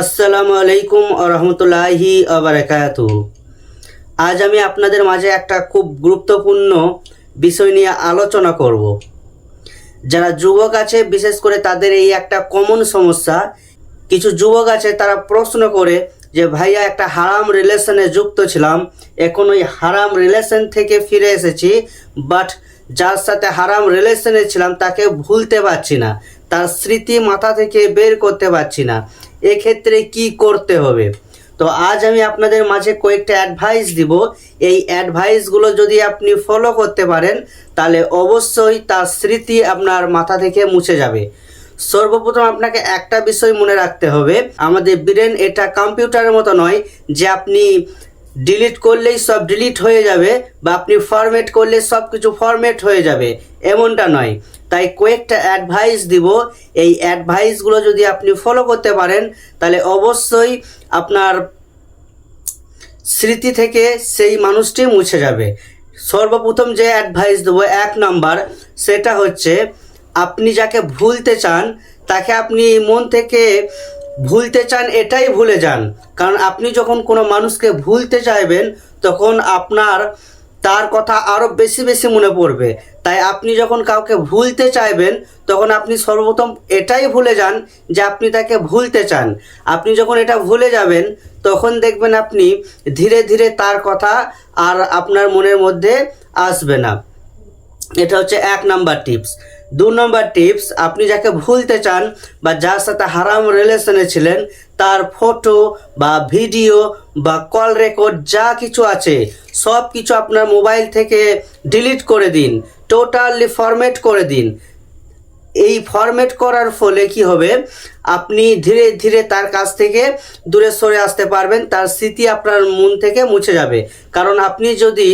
আসসালামু আলাইকুম রহমতুল্লাহি আবরাকাত আজ আমি আপনাদের মাঝে একটা খুব গুরুত্বপূর্ণ বিষয় নিয়ে আলোচনা করব। যারা যুবক আছে, বিশেষ করে তাদের এই একটা কমন সমস্যা, কিছু যুবক আছে তারা প্রশ্ন করে যে, ভাইয়া, একটা হারাম রিলেশনে যুক্ত ছিলাম, এখন ওই হারাম রিলেশন থেকে ফিরে এসেছি বাট যার সাথে হারাম রিলেশনে ছিলাম, তাকে ভুলতে পারছি না, তার স্মৃতি মাথা থেকে বের করতে পারছি না। এক্ষেত্রে কি করতে হবে? তো আজ আমি আপনাদের মাঝে কয়েকটা অ্যাডভাইস দিব। এই অ্যাডভাইসগুলো যদি আপনি ফলো করতে পারেন, তাহলে অবশ্যই তার স্মৃতি আপনার মাথা থেকে মুছে যাবে। সর্বপ্রথম আপনাকে একটা বিষয় মনে রাখতে হবে। আমাদের ব্রেন এটা কম্পিউটারের মতো নয় যে আপনি ডিলিট করলেই সব ডিলিট হয়ে যাবে বা আপনি ফরম্যাট করলে সব কিছু ফরম্যাট হয়ে যাবে, এমনটা নয়। তাই কয়েকটা অ্যাডভাইস দিব। এই অ্যাডভাইসগুলো যদি আপনি ফলো করতে পারেন, তাহলে অবশ্যই আপনার স্মৃতি থেকে সেই মানুষটি মুছে যাবে। সর্বপ্রথম যে অ্যাডভাইস দেবো, এক নাম্বার সেটা হচ্ছে, আপনি যাকে ভুলতে চান, তাকে আপনি মন থেকে ভুলতে চান, এটাই ভুলে যান। কারণ আপনি যখন কোনো মানুষকে ভুলতে চাইবেন, তখন আপনার তার কথা আরও বেশি বেশি মনে পড়বে। তাই আপনি যখন কাউকে ভুলতে চাইবেন, তখন আপনি সর্বপ্রথম এটাই ভুলে যান যে আপনি তাকে ভুলতে চান। আপনি যখন এটা ভুলে যাবেন, তখন দেখবেন আপনি ধীরে ধীরে তার কথা আর আপনার মনের মধ্যে আসবে না। এটা হচ্ছে এক নাম্বার টিপস। দু নম্বর টিপস, আপনি যাকে ভুলতে চান বা যার সাথে হারাম রিলেশনে ছিলেন, তার ফটো বা ভিডিও বা কল রেকর্ড যা কিছু আছে সব কিছু আপনার মোবাইল থেকে ডিলিট করে দিন টোটালি ফরম্যাট করে দিন। এই ফরম্যাট করার ফলে কি হবে? আপনি ধীরে ধীরে তার কাছ থেকে দূরে সরে আসতে পারবেন, তার স্মৃতি আপনার মন থেকে মুছে যাবে। কারণ আপনি যদি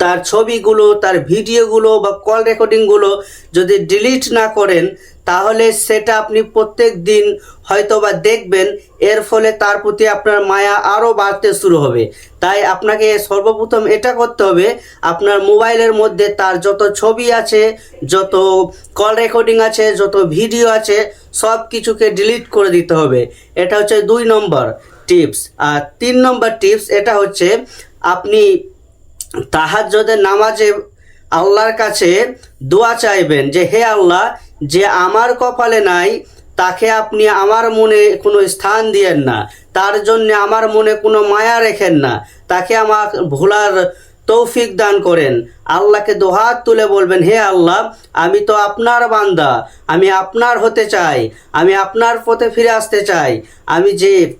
তার ছবিগুলো, তার ভিডিওগুলো বা কল রেকর্ডিংগুলো যদি ডিলিট না করেন, তাহলে সেটা আপনি প্রত্যেক দিন হয়তো বা দেখবেন, এর ফলে তার প্রতি আপনার মায়া আরও বাড়তে শুরু হবে। তাই আপনাকে সর্বপ্রথম এটা করতে হবে, আপনার মোবাইলের মধ্যে তার যত ছবি আছে, যত কল রেকর্ডিং আছে, যত ভিডিও আছে সব কিছুকে ডিলিট করে দিতে হবে। এটা হচ্ছে দুই নম্বর টিপস আর তিন নম্বর টিপস এটা হচ্ছে আপনি তাহাজ্জদের নামাজে আল্লাহর কাছে দোয়া চাইবেন যে, হে আল্লাহ, যে আমার কপালে নাই, তাকে আপনি আমার মনে কোনো স্থান দিয়েন না। তার জন্য আমার মনে কোনো মায়া রেখেন না। তাকে আমার ভোলার তৌফিক দান করেন। আল্লাহকে দোহাত তুলে বলবেন, হে আল্লাহ, আমি তো আপনার বান্দা। আমি আপনার হতে চাই। আমি আপনার পথে ফিরে আসতে চাই। আমি যে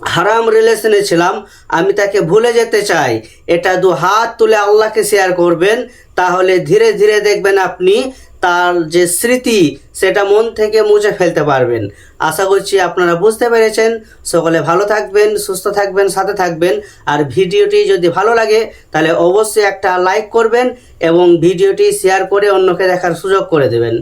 হারাম রিলেশনে ছিলাম, আমি তাকে ভুলে যেতে চাই। এটা দু হাত তুলে আল্লাহকে শেয়ার করবেন, তাহলে ধীরে ধীরে দেখবেন আপনি তার যে স্মৃতি, সেটা মন থেকে মুছে ফেলতে পারবেন। আশা করছি আপনারা বুঝতে পেরেছেন। সকলে ভালো থাকবেন, সুস্থ থাকবেন, সাথে থাকবেন। আর ভিডিওটি যদি ভালো লাগে, তাহলে অবশ্যই একটা লাইক করবেন এবং ভিডিওটি শেয়ার করে অন্যকে দেখার সুযোগ করে দেবেন।